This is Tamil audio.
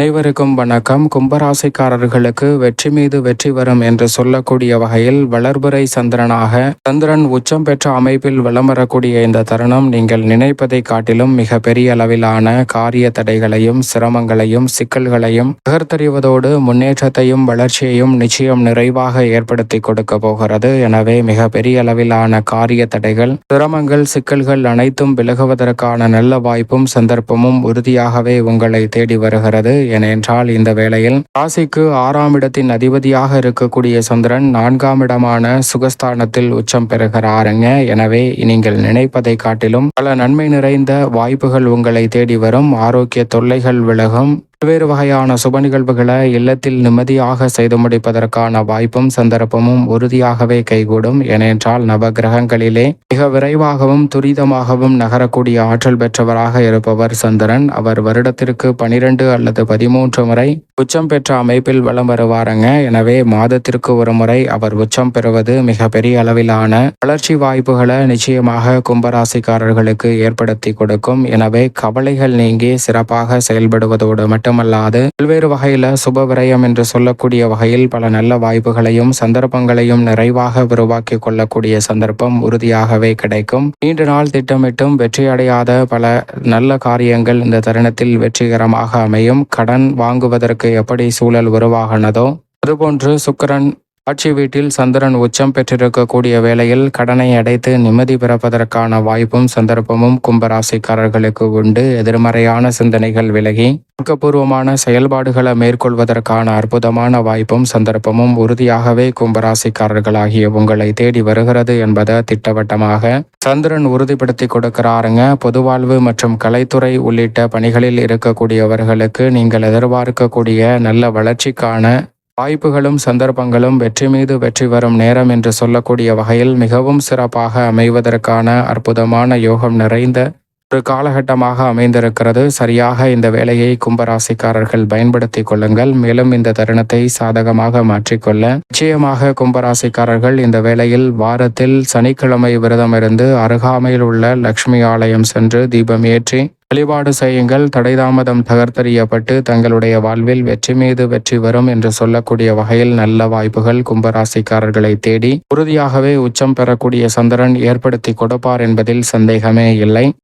அனைவருக்கும் வணக்கம். கும்பராசிக்காரர்களுக்கு வெற்றி மீது வெற்றி வரும் என்று சொல்லக்கூடிய வகையில் வளர்புரை சந்திரனாக சந்திரன் உச்சம் பெற்ற அமைப்பில் வலம் வரக்கூடிய இந்த தருணம் நீங்கள் நினைப்பதை காட்டிலும் மிக பெரிய அளவிலான காரிய தடைகளையும் சிரமங்களையும் சிக்கல்களையும் நகர்த்தறிவதோடு முன்னேற்றத்தையும் வளர்ச்சியையும் நிச்சயம் நிறைவாக ஏற்படுத்தி கொடுக்க போகிறது. எனவே மிக பெரிய அளவிலான காரிய தடைகள் சிரமங்கள் சிக்கல்கள் அனைத்தும் விலகுவதற்கான நல்ல வாய்ப்பும் சந்தர்ப்பமும் உறுதியாகவே உங்களை தேடி வருகிறது. ஏனென்றால் இந்த வேளையில் ராசிக்கு ஆறாம் இடத்தின் அதிபதியாக இருக்கக்கூடிய சந்திரன் நான்காம் இடமான சுகஸ்தானத்தில் உச்சம் பெறுகிறாருங்க. எனவே நீங்கள் நினைப்பதை காட்டிலும் பல நன்மை நிறைந்த வாய்ப்புகள் உங்களை தேடி வரும். ஆரோக்கிய தொல்லைகள் விலகும். பல்வேறு வகையான சுப நிகழ்வுகளை இல்லத்தில் நிம்மதியாக செய்து முடிப்பதற்கான வாய்ப்பும் சந்தர்ப்பமும் உறுதியாகவே கைகூடும். ஏனென்றால் நவ கிரகங்களிலே மிக விரைவாகவும் துரிதமாகவும் நகரக்கூடிய ஆற்றல் பெற்றவராக இருப்பவர் சந்திரன். அவர் வருடத்திற்கு பனிரெண்டு அல்லது பதிமூன்று முறை உச்சம் பெற்ற அமைப்பில் வலம் வருவாருங்க. எனவே மாதத்திற்கு ஒரு முறை அவர் உச்சம் பெறுவது மிக பெரிய அளவிலான வளர்ச்சி வாய்ப்புகளை நிச்சயமாக கும்பராசிக்காரர்களுக்கு ஏற்படுத்தி கொடுக்கும். எனவே கவலைகள் நீங்கி சிறப்பாக செயல்படுவதோடு மட்டும் மட்டுமல்லாது பல்வேறு வகையில சுப விரயம் என்று சொல்லக்கூடிய வகையில் பல நல்ல வாய்ப்புகளையும் சந்தர்ப்பங்களையும் நிறைவாக உருவாக்கி கொள்ளக்கூடிய சந்தர்ப்பம் உறுதியாகவே கிடைக்கும். நீண்ட நாள் திட்டமிட்டும் வெற்றியடையாத பல நல்ல காரியங்கள் இந்த தருணத்தில் வெற்றிகரமாக அமையும். கடன் வாங்குவதற்கு எப்படி சூழல் உருவாகினதோ அதுபோன்று சுக்கரன் ஆட்சி வீட்டில் சந்திரன் உச்சம் பெற்றிருக்கக்கூடிய வேளையில் கடனை அடைத்து நிம்மதி பிறப்பதற்கான வாய்ப்பும் சந்தர்ப்பமும் கும்பராசிக்காரர்களுக்கு உண்டு. எதிர்மறையான சிந்தனைகள் விலகி ஆக்கப்பூர்வமான செயல்பாடுகளை மேற்கொள்வதற்கான அற்புதமான வாய்ப்பும் சந்தர்ப்பமும் உறுதியாகவே கும்பராசிக்காரர்களாகிய உங்களை தேடி வருகிறது என்பதை திட்டவட்டமாக சந்திரன் உறுதிப்படுத்தி கொடுக்கிறாருங்க. பொதுவாழ்வு மற்றும் கலைத்துறை உள்ளிட்ட பணிகளில் இருக்கக்கூடியவர்களுக்கு நீங்கள் எதிர்பார்க்கக்கூடிய நல்ல வளர்ச்சிக்கான வாய்ப்புகளும் சந்தர்ப்பங்களும் வெற்றி மீது வெற்றி வரும் நேரம் என்று சொல்லக்கூடிய வகையில் மிகவும் சிறப்பாக அமைவதற்கான அற்புதமான யோகம் நிறைந்த ஒரு காலகட்டமாக அமைந்திருக்கிறது. சரியாக இந்த வேலையை கும்பராசிக்காரர்கள் பயன்படுத்தி கொள்ளுங்கள். மேலும் இந்த தருணத்தை சாதகமாக மாற்றிக்கொள்ள. நிச்சயமாக கும்பராசிக்காரர்கள் இந்த வேளையில் வாரத்தில் சனிக்கிழமை விரதம் இருந்து அருகாமையில் உள்ள லக்ஷ்மி ஆலயம் சென்று தீபம் ஏற்றி வழிபாடு செய்யுங்கள். தடைதாமதம் தகர்த்தறியப்பட்டு தங்களுடைய வாழ்வில் வெற்றி மீது வெற்றி வரும் என்று சொல்லக்கூடிய வகையில் நல்ல வாய்ப்புகள் கும்பராசிக்காரர்களை தேடி உறுதியாகவே உச்சம் பெறக்கூடிய சந்திரன் ஏற்படுத்தி கொடுப்பார் என்பதில் சந்தேகமே இல்லை.